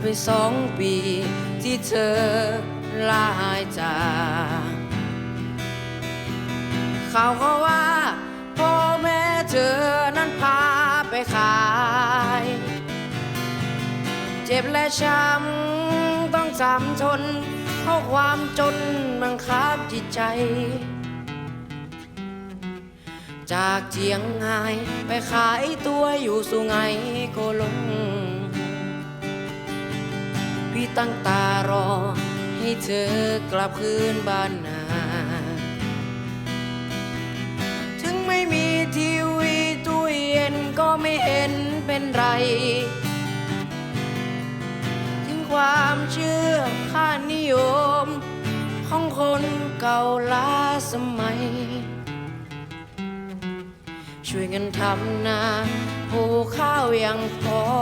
ไปสองปีที่เธอลาหายจากเขาวเขาว่าพ่อแม่เธอนั้นพาไปขาย เจ็บและช้ำต้องจำทนเพราะความจนบังคับจิตใจ จากเจียงไฮ้ไปขายตัวอยู่สุไงโกล พี่ตั้งตารอ ให้เธอกลับคืนบ้านนา ถึงไม่มีทีวีตู้เย็นก็ไม่เห็นเป็นไร ถึงความเชื่อค่านิยม ของคนเก่าล้าสมัย ช่วยกันทำนาปลูกข้าวยังพอย